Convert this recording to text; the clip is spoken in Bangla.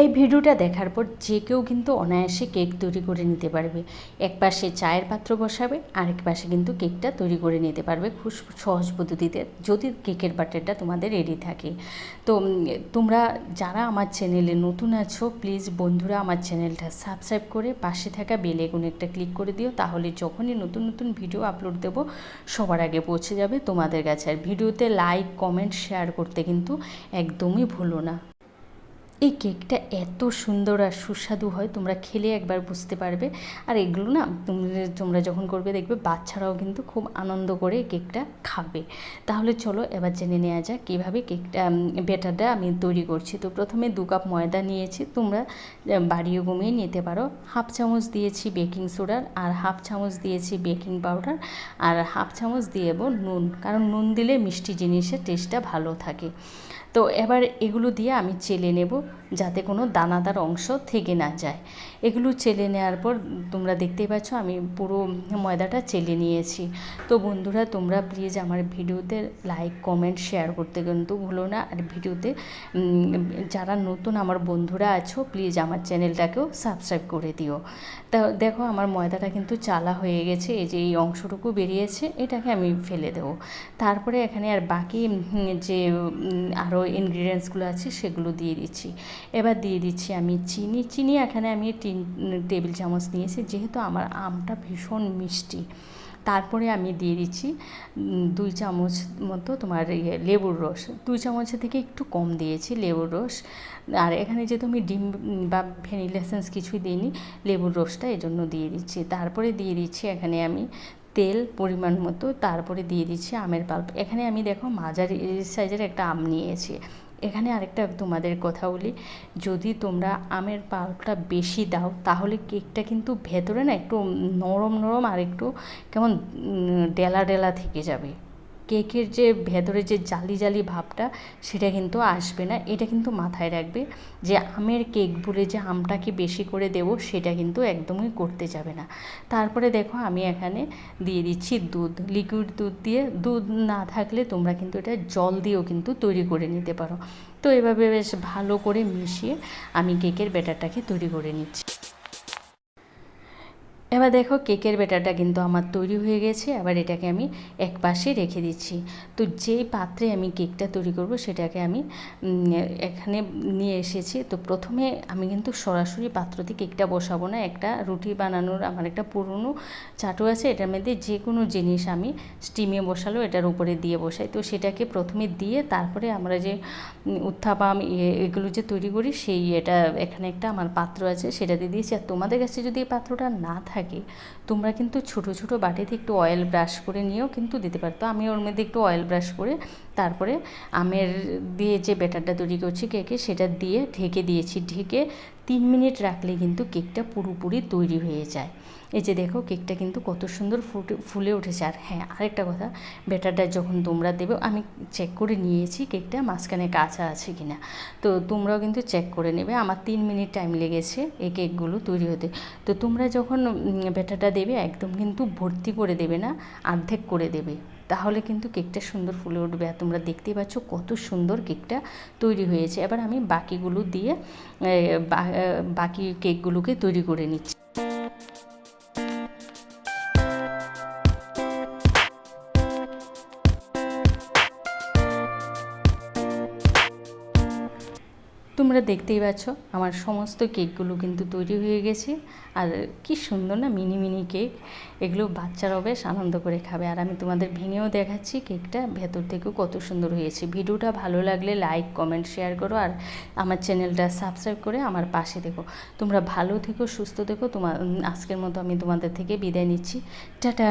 এই ভিডিওটা দেখার পর যে কেউ কিন্তু অনায়াসে কেক তৈরি করে নিতে পারবে। এক পাশে চায়ের পাত্র বসাবে, আরেক পাশে কিন্তু কেকটা তৈরি করে নিতে পারবে খুব সহজ পদ্ধতিতে, যদি কেকের বাটারটা তোমাদের রেডি থাকে। তো তোমরা যারা আমার চ্যানেলে নতুন আছো প্লিজ বন্ধুরা আমার চ্যানেলটা সাবস্ক্রাইব করে পাশে থাকা বেল আইকনে একটা ক্লিক করে দিও, তাহলে যখনই নতুন নতুন ভিডিও আপলোড দেব, সবার আগে পৌঁছে যাবে তোমাদের কাছে। আর ভিডিওতে লাইক কমেন্ট শেয়ার করতে কিন্তু একদমই ভুলো না। এই কেকটা এত সুন্দর আর সুস্বাদু হয়, তোমরা খেলে একবার বুঝতে পারবে। আর এগুলো না তোমরা যখন করবে দেখবে, বাচ্চারাও কিন্তু খুব আনন্দ করে কেকটা খাবে। তাহলে চলো এবার জেনে নেওয়া যাক কীভাবে কেকটা বেটারটা আমি তৈরি করছি। তো প্রথমে দু কাপ ময়দা নিয়েছি, তোমরা বাড়িও কমিয়ে নিতে পারো। হাফ চামচ দিয়েছি বেকিং সোডার আর হাফ চামচ দিয়েছি বেকিং পাউডার। আর হাফ চামচ দিয়ে নুন, কারণ নুন দিলে মিষ্টি জিনিসের টেস্টটা ভালো থাকে। তো এবার এগুলো দিয়ে আমি চেলে নেব। যাতে কোনো দানাদার অংশ থেকে না যায়। এগুলো চেলে নেওয়ার পর তোমরা দেখতেই পাচ্ছ আমি পুরো ময়দাটা চেলে নিয়েছি। তো বন্ধুরা, তোমরা প্লিজ আমার ভিডিওতে লাইক কমেন্ট শেয়ার করতে কিন্তু ভুলো না। আর ভিডিওতে যারা নতুন আমার বন্ধুরা আছো প্লিজ আমার চ্যানেলটাকেও সাবস্ক্রাইব করে দিও। তা দেখো, আমার ময়দাটা কিন্তু চালা হয়ে গেছে। এই যে এই অংশটুকু বেরিয়েছে, এটাকে আমি ফেলে দেবো। তারপরে এখানে আর বাকি যে আরও ইনগ্রিডিয়েন্টসগুলো আছে, সেগুলো দিয়ে দিচ্ছি। এবার দিয়ে দিচ্ছি আমি চিনি। চিনি এখানে আমি তিন টেবিল চামচ নিয়েছি, যেহেতু আমার আমটা ভীষণ মিষ্টি। তারপরে আমি দিয়ে দিচ্ছি দুই চামচ মতো তোমার ইয়ে লেবুর রস। দুই চামচের থেকে একটু কম দিয়েছি লেবুর রস। আর এখানে যেহেতু আমি ডিম বা ভ্যানিলাসেন্স কিছুই দিইনি, লেবুর রসটা এই জন্য দিয়ে দিচ্ছি। তারপরে দিয়ে দিচ্ছি এখানে আমি তেল পরিমাণ মতো। তারপরে দিয়ে দিচ্ছি আমের পাল্প। এখানে আমি দেখো মাঝারি সাইজের একটা আম নিয়েছি। এখানে আরেকটা তোমাদের কথা বলি। যদি তোমরা আমের পাউডারটা বেশি দাও, তাহলে কেকটা কিন্তু ভেতরে না একটু নরম নরম আর একটু কেমন ডেলা ডেলা থেকে যাবে। কেকের যে ভেতরে যে জালি জালি ভাবটা, সেটা কিন্তু আসবে না। এটা কিন্তু মাথায় রাখবে যে আমের কেক বলে যে আমটাকে বেশি করে দেব, সেটা কিন্তু একদমই করতে যাবে না। তারপরে দেখো আমি এখানে দিয়ে দিচ্ছি দুধ লিকুইড দুধ দিয়ে। দুধ না থাকলে তোমরা কিন্তু এটা জল দিয়েও কিন্তু তৈরি করে নিতে পারো। তো এভাবে বেশ ভালো করে মিশিয়ে আমি কেকের ব্যাটারটাকে তৈরি করে নিচ্ছি। এবার দেখো কেকের ব্যাটারটা কিন্তু আমার তৈরি হয়ে গেছে এবার এটাকে আমি এক পাশে রেখে দিচ্ছি। তো যেই পাত্রে আমি কেকটা তৈরি করব সেটাকে আমি এখানে নিয়ে এসেছি। তো প্রথমে আমি কিন্তু সরাসরি পাত্রতে কেকটা বসাবো না, একটা রুটি বানানোর আমার একটা পুরনো চাটু আছে, এটার মধ্যে যে কোনো জিনিস আমি স্টিমে বসালো এটার উপরে দিয়ে বসাই। তো সেটাকে প্রথমে দিয়ে তারপরে আমরা যে উত্থাপাম এগুলো যে তৈরি করি, সেই এটা, এখানে একটা আমার পাত্র আছে, সেটাতে দিয়েছি। আর তোমাদের কাছে যদি এই পাত্রটা না থাকে তোমরা কিন্তু ছোট ছোট বাটিতে একটু অয়েল ব্রাশ করে নিয়েও কিন্তু দিতে পারতো আমি ওর মধ্যে একটু অয়েল ব্রাশ করে তারপরে আমের দিয়ে যে ব্যাটারটা তৈরি করছি কেকে সেটা দিয়ে ঢেকে দিয়েছি। ঢেকে তিন মিনিট রাখলে কিন্তু কেকটা পুরোপুরি তৈরি হয়ে যায়। এই যে দেখো, কেকটা কিন্তু কত সুন্দর ফুটে, ফুলে উঠেছে। আর হ্যাঁ আরেকটা কথা, ব্যাটারটা যখন তোমরা দেবে, আমি চেক করে নিয়েছি কেকটা, মাঝখানে কাঁচা আছে কিনা। তো তোমরাও কিন্তু চেক করে নেবে, আমার তিন মিনিট টাইম লেগেছে এই কেকগুলো তৈরি হতে। তো তোমরা যখন ব্যাটারটা দেবে, একদম কিন্তু ভর্তি করে দেবে না অর্ধেক করে দেবে। তাহলে কিন্তু কেকটা সুন্দর ফুলে উঠবে। আর তোমরা দেখতেই পাচ্ছ কত সুন্দর কেকটা তৈরি হয়েছে। এবার আমি বাকিগুলো দিয়ে বাকি কেকগুলোকে তৈরি করে নিচ্ছি। তোমরা দেখতেই পাচ্ছ, আমার সমস্ত কেকগুলো কিন্তু তৈরি হয়ে গেছে। আর কি সুন্দর না মিনি মিনি কেক। এগুলো বাচ্চারাও বেশ আনন্দ করে খাবে। আর আমি তোমাদের ভেঙেও দেখাচ্ছি কেকটা, ভেতর থেকেও কত সুন্দর হয়েছে। ভিডিওটা ভালো লাগলে লাইক, কমেন্ট, শেয়ার করো। আর আমার চ্যানেলটা সাবস্ক্রাইব করে আমার পাশে দেখো তোমরা ভালো থেকো, সুস্থ থেকো। তোমার আজকের মতো আমি তোমাদের থেকে বিদায় নিচ্ছি। টাটা!